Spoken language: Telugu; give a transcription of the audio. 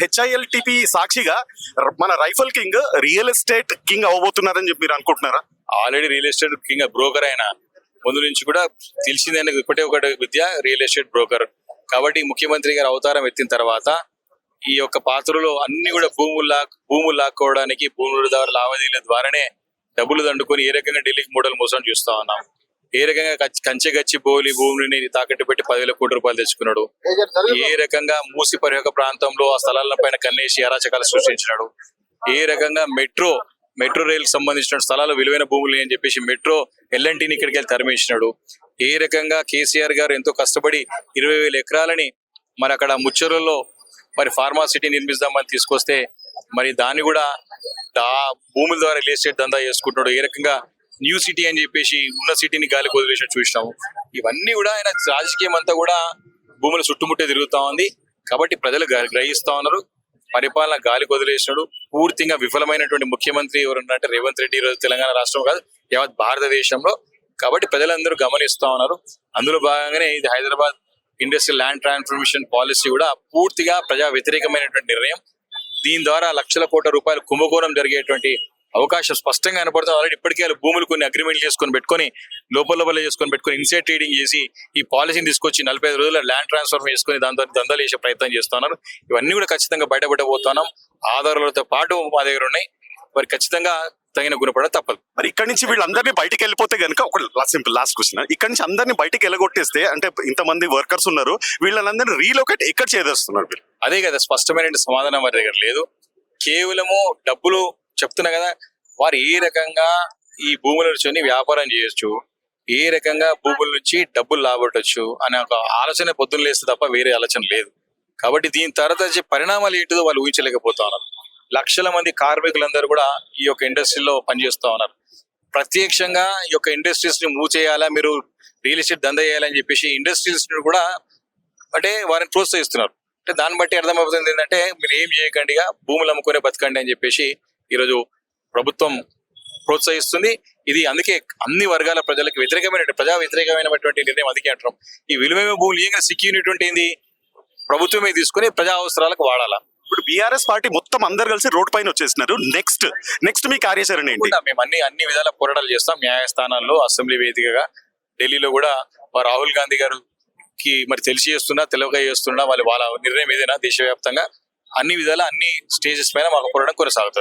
హెచ్ఐఎల్టిపి సాక్షిగా మన rifle king real estate king అవ్వబోతున్నారని చెప్పి మీరు అనుకుంటున్నారా? Already real estate king broker అయిన ముందు నుంచి కూడా తెలిసింది ఆయనకు ఒకటే ఒకటి విద్య రియల్ ఎస్టేట్ బ్రోకర్. కాబట్టి ముఖ్యమంత్రి గారు అవతారం ఎత్తిన తర్వాత ఈ యొక్క పాత్రలో అన్ని కూడా భూములు లా భూములు లాక్కోవడానికి భూముల ద్వారా లావాదేవీల ద్వారానే డబ్బులు దండుకొని ఏ రకంగా ఢిల్లీకి మూడలు మోసం చూస్తా ఉన్నాం. ఏ రకంగా కచ్- గచ్చి బోలి భూమిని తాకట్టు పెట్టి పదివేల కోట్ల రూపాయలు తెచ్చుకున్నాడు. ఏ రకంగా మూసి పరిహక ప్రాంతంలో ఆ స్థలాల పైన కన్నేసి అరాచకాలు సృష్టించినాడు. ఏ రకంగా మెట్రో మెట్రో రైల్ సంబంధించిన స్థలాలు విలువైన భూములు అని చెప్పేసి మెట్రో ఎల్ఎన్టీని ఇక్కడికి వెళ్ళి తరిమేసినాడు. ఏ రకంగా కేసీఆర్ గారు ఎంతో కష్టపడి ఇరవై వేల ఎకరాలని మరి అక్కడ ముచ్చరుల్లో మరి ఫార్మా సిటీ నిర్మిస్తామని తీసుకొస్తే మరి దాన్ని కూడా భూముల ద్వారా రియల్ ఎస్టేట్ దందా చేసుకుంటున్నాడు. ఏ రకంగా న్యూ సిటీ అని చెప్పేసి ఉన్న సిటీని గాలి వదిలేసి చూసినాము. ఇవన్నీ కూడా ఆయన రాజకీయం అంతా కూడా భూముల చుట్టుముట్టే తిరుగుతా ఉంది. కాబట్టి ప్రజలు గ్రహిస్తా ఉన్నారు. పరిపాలన గాలి వదిలేసినాడు. పూర్తిగా విఫలమైనటువంటి ముఖ్యమంత్రి ఎవరున్నారంటే రేవంత్ రెడ్డి ఈరోజు తెలంగాణ రాష్ట్రం కాదు యావత్ భారతదేశంలో. కాబట్టి ప్రజలందరూ గమనిస్తా ఉన్నారు. అందులో భాగంగానే ఇది Hyderabad industrial land transformation policy కూడా పూర్తిగా ప్రజా వ్యతిరేకమైనటువంటి నిర్ణయం. దీని ద్వారా లక్షల కోట్ల రూపాయలు కుంభకోణం జరిగేటువంటి అవకాశం స్పష్టంగా కనపడుతుంది. ఆల్రెడీ ఇప్పటికే వాళ్ళు భూములు కొన్ని అగ్రిమెంట్ చేసుకొని పెట్టుకొని లోపల లోపల చేసుకొని పెట్టుకొని ఇన్సైడ్ ట్రేడింగ్ చేసి ఈ పాలసీని తీసుకొచ్చి నలభై ఐదు రోజుల ల్యాండ్ ట్రాన్స్ఫర్ చేసుకొని దాని ద్వారా దందాలు చేసే ప్రయత్నం చేస్తున్నారు. ఇవన్నీ కూడా ఖచ్చితంగా బయటపడబోతున్నాం. ఆధారాలతో పాటు మా దగ్గర ఉన్నాయి. మరి ఖచ్చితంగా తగిన గుణపడ తప్పదు. మరి ఇక్కడి నుంచి వీళ్ళందరినీ బయటికి వెళ్ళిపోతే కనుక ఒక సింపుల్ లాస్ట్ క్వశ్చన్ ఇక్కడ నుంచి అందరినీ బయటికి వెళ్ళగొట్టేస్తే అంటే ఇంతమంది వర్కర్స్ ఉన్నారు వీళ్ళందరినీ రీలోకేట్ ఎక్కడ చేదేస్తున్నారు అదే కదా స్పష్టమైన సమాధానం వారి దగ్గర లేదు. కేవలము డబ్బులు చెప్తున్నా కదా వారు ఏ రకంగా ఈ భూముల నుంచి వ్యాపారం చేయొచ్చు ఏ రకంగా భూముల నుంచి డబ్బులు లాబట్టొచ్చు అనే ఒక ఆలోచన పొద్దున్న లేస్తే తప్ప వేరే ఆలోచన లేదు. కాబట్టి దీని తర్వాత వచ్చే పరిణామాలు ఏంటిదో వాళ్ళు ఊహించలేకపోతా ఉన్నారు. లక్షల మంది కార్మికులందరూ కూడా ఈ యొక్క ఇండస్ట్రీలో పనిచేస్తూ ఉన్నారు. ప్రత్యక్షంగా ఈ యొక్క ఇండస్ట్రీస్ని మూవ్ చేయాలా మీరు రియల్ ఎస్టేట్ దంద చేయాలని చెప్పేసి ఇండస్ట్రీస్ని కూడా అంటే వారిని ప్రోత్సహిస్తున్నారు. అంటే దాన్ని బట్టి అర్థమవుతుంది ఏంటంటే మీరు ఏం చేయకండి ఇక భూములు అమ్ముకునే బతకండి అని చెప్పేసి ఈరోజు ప్రభుత్వం ప్రోత్సహిస్తుంది. ఇది అందుకే అన్ని వర్గాల ప్రజలకు వ్యతిరేకమైన ప్రజా వ్యతిరేకమైనటువంటి నిర్ణయం అందుకే అంటున్నాం. ఈ విలువైన భూములు ఏమైనా సిక్యూరిటీ ఏంది? ప్రభుత్వమే తీసుకొని ప్రజా అవసరాలకు వాడాలా? ఇప్పుడు బీఆర్ఎస్ పార్టీ మొత్తం అందరు కలిసి రోడ్ పైన వచ్చేసినారు. నెక్స్ట్ నెక్స్ట్ మీ కార్యాచరణ ఏంటి? మేము అన్ని అన్ని విధాల పోరాటాలు చేస్తాం. న్యాయస్థానాల్లో అసెంబ్లీ వేదికగా ఢిల్లీలో కూడా రాహుల్ గాంధీ గారు కి మరి తెలిసి చేస్తున్నా తెలియక చేస్తున్నా వాళ్ళు వాళ్ళ నిర్ణయం ఏదైనా దేశవ్యాప్తంగా అన్ని విధాల అన్ని స్టేజెస్ పైన మాకు పోరాటం కొనసాగుతుంది.